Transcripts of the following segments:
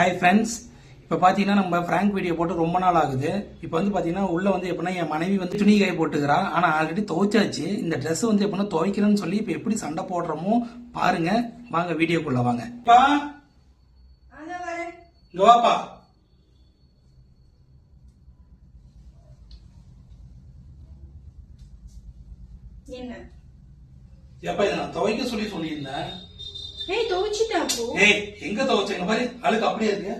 Hi friends இப்போ பார்த்தீங்கன்னா நம்ம ஃப்ராங்க் வீடியோ போட்டு ரொம்ப நாள் ஆகுது. இப்போ வந்து பார்த்தீங்கன்னா உள்ள வந்து எப்படின்னா என் மனைவி வந்து துணி காய போட்டுக்கிறா. ஆனால் ஆல்ரெடி துவைச்சாச்சு. இந்த Dress வந்து எப்படின்னா துவைக்கிறேன்னு சொல்லி இப்போ எப்படி சண்டை போடுறோமோ பாருங்க. வாங்க வீடியோக்குள்ள வாங்க. வாப்பா. என்ன? எப்பா இதை நான் துவைக்க சொல்லி சொல்லியிருந்தேன். ஏய் துவைச்சிட்டா அப்போ ஏய் எங்க துவைச்சேங்க பாரு அழுக்கு அப்படியே இருக்கு.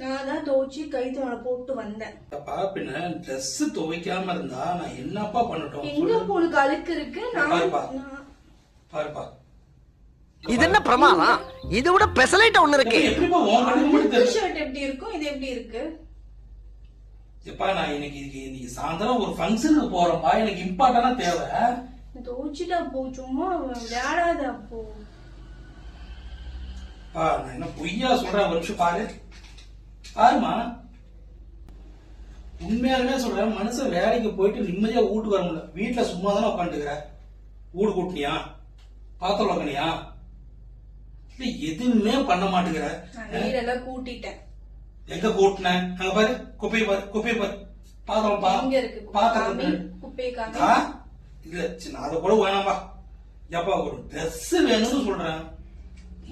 நான் தான் துவைச்சி கை தோண போட்டு வந்தேன். அப்பா பின்ன Dress துவைக்காம இருந்தா நான் என்னப்பா பண்ணட்டும்? எங்க. போனுக்கு அழுக்கு இருக்கு? நான் பாருப்பா. இது என்ன பிரமாதம்? இது விட பெசலைட் ஒண்ணு இருக்கு. எப்படிப்பா உன் கண்ணுக்கு மட்டும் இந்த தெரியும் ஷர்ட் எப்படி இருக்கும் இது எப்படி இருக்கு? எப்பா நான் இன்னைக்கு இன்னைக்கு இன்னைக்கு சாயந்தரம் ஒரு ஃபங்க்ஷனுக்கு போறேன்ப்பா. எனக்கு இம்பார்ட்டனா தேவை. நான் துவைச்சிட்டா அப்போ சும்மா விளையாடாத அப்போ. பா நான் என்ன பொய்யா சொல்றேன் ஒரு நிமிஷம் பாரு. பாருமா உண்மையாலுமே சொல்றேன் மனுஷன் வேலைக்கு போயிட்டு நிம்மதியா வீட்டுக்கு வர முடியல. வீட்டுல சும்மா தானே உட்காந்துக்கிற வீடு கூட்டினியா? பாத்திரம் வைக்கணியா இல்ல எதுவுமே பண்ண மாட்டேங்கிற. வீடெல்லாம் கூட்டிட்டேன். எங்க கூட்டின? அங்க பாரு குப்பையை பாரு குப்பையை பாரு. பாத்திரம் பா பாத்திரம்? இல்ல சின்ன அத கூட வேணாம்பா ஏப்பா ஒரு Dress வேணும்னு சொல்றேன்.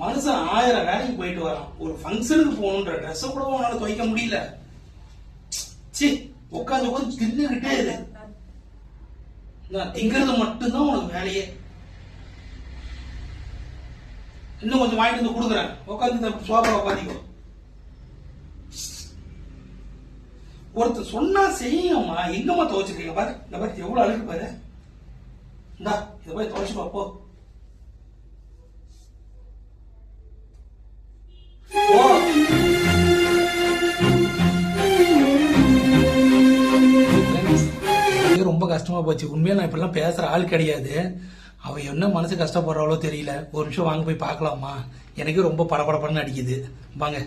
மனுஷன் ஆயிரம் வேலைக்கு போயிட்டு வரான். ஒரு ஃபங்க்ஷனுக்கு போகணுன்ற ட்ரெஸ்ஸை கூட அவனால துவைக்க முடியல. சி உட்காந்து உட்காந்து தின்னுகிட்டே இரு. நான் திங்கிறது மட்டும்தான் உனக்கு வேலையே. இன்னும் கொஞ்சம் வாங்கிட்டு வந்து கொடுக்குறேன். உட்காந்து இந்த சோஃபால உட்காந்துக்கோ ஒருத்தர் சொன்னா செய்யுங்கம்மா எங்கம்மா துவைச்சிருக்கீங்க பாரு. இந்த பாரு எவ்வளவு அழுக்கு பாரு. இந்தா இதை போய் துவைச்சு பார்ப்போம் போச்சு. உண்மையில நான் இப்பெல்லாம் பேசுற ஆள் கிடையாது. அவ என்ன மனசு கஷ்டப்படுறாளோ தெரியல. ஒரு நிமிஷம் வாங்க போய் பார்க்கலாமா? எனக்கு ரொம்ப படபடப்படன்னு அடிக்குது. வாங்க.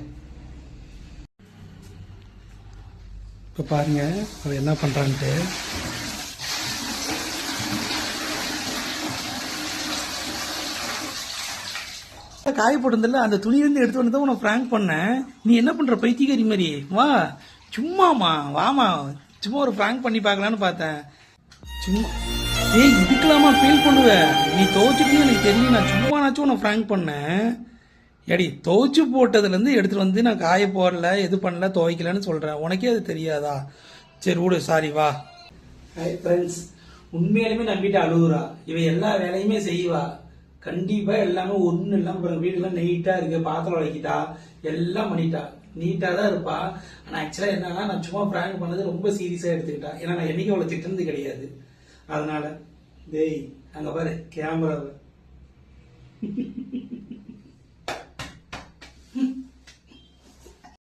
இப்ப பாருங்க அவ என்ன பண்றான்ட்டு. காய போட்டிருந்தல அந்த துணியிலேருந்து எடுத்து வந்து தான் உனக்கு பிராங்க் பண்ணேன். நீ என்ன பண்ற பைத்தியக்காரி மாதிரி? வா. சும்மாமா வாமா சும்மா ஒரு பிராங்க் பண்ணி பார்க்கலான்னு பார்த்தேன். சும்மா. ஏய் இதுக்கெல்லாமா ஃபீல் பண்ணுவ? நீ துவைச்சிட்டுன்னு எனக்கு தெரியும் நான் சும்மா நாச்சும் உன்னை ஃப்ராங்க் பண்ணேன். எடி துவைச்சு போட்டதுலேருந்து எடுத்துகிட்டு வந்து நான் காய போடல எது பண்ணல துவைக்கலன்னு சொல்கிறேன் உனக்கே அது தெரியாதா? சரி விடு சாரி வா. ஹாய் ஃப்ரெண்ட்ஸ் உண்மையாலுமே நம்பிட்டு அழுகுறா இவன் எல்லா வேலையுமே செய்வா. கண்டிப்பாக எல்லாமே ஒன்றும் இல்லாமல் பிறகு வீடுலாம் நீட்டாக இருக்குது பாத்திரம் வளைக்கிட்டா எல்லாம் பண்ணிட்டா. நீட்டாக தான் இருப்பா. ஆனால் ஆக்சுவலாக என்னன்னா நான் சும்மா பிராங்க் பண்ணது ரொம்ப சீரியஸாக எடுத்துக்கிட்டா. ஏன்னா நான் என்னைக்கு அவளை திட்டுறது கிடையாது. அதனால டேய் அங்க பாரு கேமரா